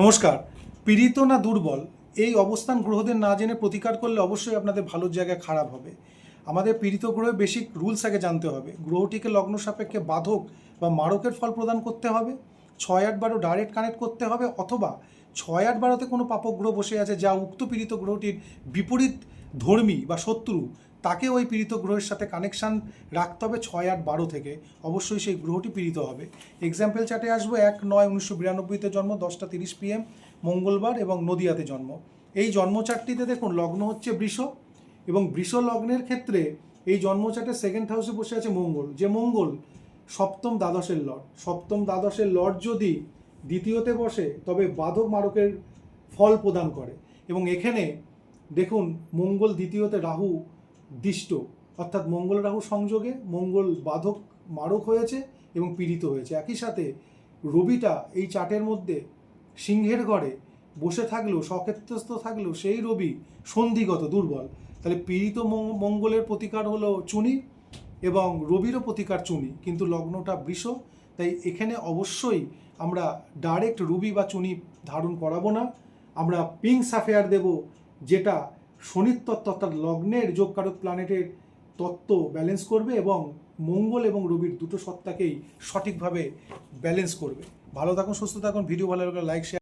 নমস্কার। পীড়িত না দুর্বল, এই অবস্থান গ্রহদের না জেনে প্রতিকার করলে অবশ্যই আপনাদের ভালো জায়গায় খারাপ হবে। আমাদের পীড়িত গ্রহে বেসিক রুলস আগে জানতে হবে। গ্রহটিকে লগ্ন সাপেক্ষে বাধক বা মারকের ফল প্রদান করতে হবে, ছয় আট বারো ডাইরেক্ট কানেক্ট করতে হবে, অথবা ছয় আট বারোতে কোনো পাপগ্রহ বসে আছে যা উক্ত পীড়িত গ্রহটির বিপরীত ধর্মী বা শত্রু তাকে ওই পীড়িত গ্রহের সাথে কানেকশান রাখতে হবে ছয় আট বারো থেকে। অবশ্যই সেই গ্রহটি পীড়িত হবে। এক্সাম্পল চার্টে আসব, এক নয় উনিশশো বিরানব্বইতে জন্ম, দশটা তিরিশ পিএম মঙ্গলবার এবং নদিয়াতে জন্ম। এই জন্মচারটিতে দেখুন, লগ্ন হচ্ছে বৃষ এবং বৃষ লগ্নের ক্ষেত্রে এই জন্মচার্টের সেকেন্ড হাউসে বসে আছে মঙ্গল। যে মঙ্গল সপ্তম দ্বাদশের লর্ড। সপ্তম দ্বাদশের লর্ড যদি দ্বিতীয়তে বসে, তবে বাধক মারকের ফল প্রদান করে। এবং এখানে দেখুন, মঙ্গল দ্বিতীয়তে রাহু দিষ্ট। অর্থাৎ মঙ্গল রাহু সংযোগে মঙ্গল বাধক মারক হয়েছে এবং পীড়িত হয়েছে। একই সাথে রবিটা এই চার্টের মধ্যে সিংহের ঘরে বসে থাকলেও সক্ষেত্রস্থ থাকলেও সেই রবি সন্ধিগত, দুর্বল। তাহলে পীড়িত মঙ্গলের প্রতিকার হলো চুনি এবং রবিরও প্রতিকার চুনি। কিন্তু লগ্নটা বৃষ, তাই এখানে অবশ্যই আমরা ডাইরেক্ট রবি বা চুনি ধারণ করাবো না। আমরা পিঙ্ক সাফেয়ার দেব, যেটা শনির তত্ত্ব অর্থাৎ লগ্নের যোগকারক প্ল্যানেটের তত্ত্ব ব্যালেন্স করবে এবং মঙ্গল এবং রবির দুটো সত্তাকেই সঠিকভাবে ব্যালেন্স করবে। ভালো থাকুন, সুস্থ থাকুন ভিডিও ভালো লাগলে লাইক শেয়ার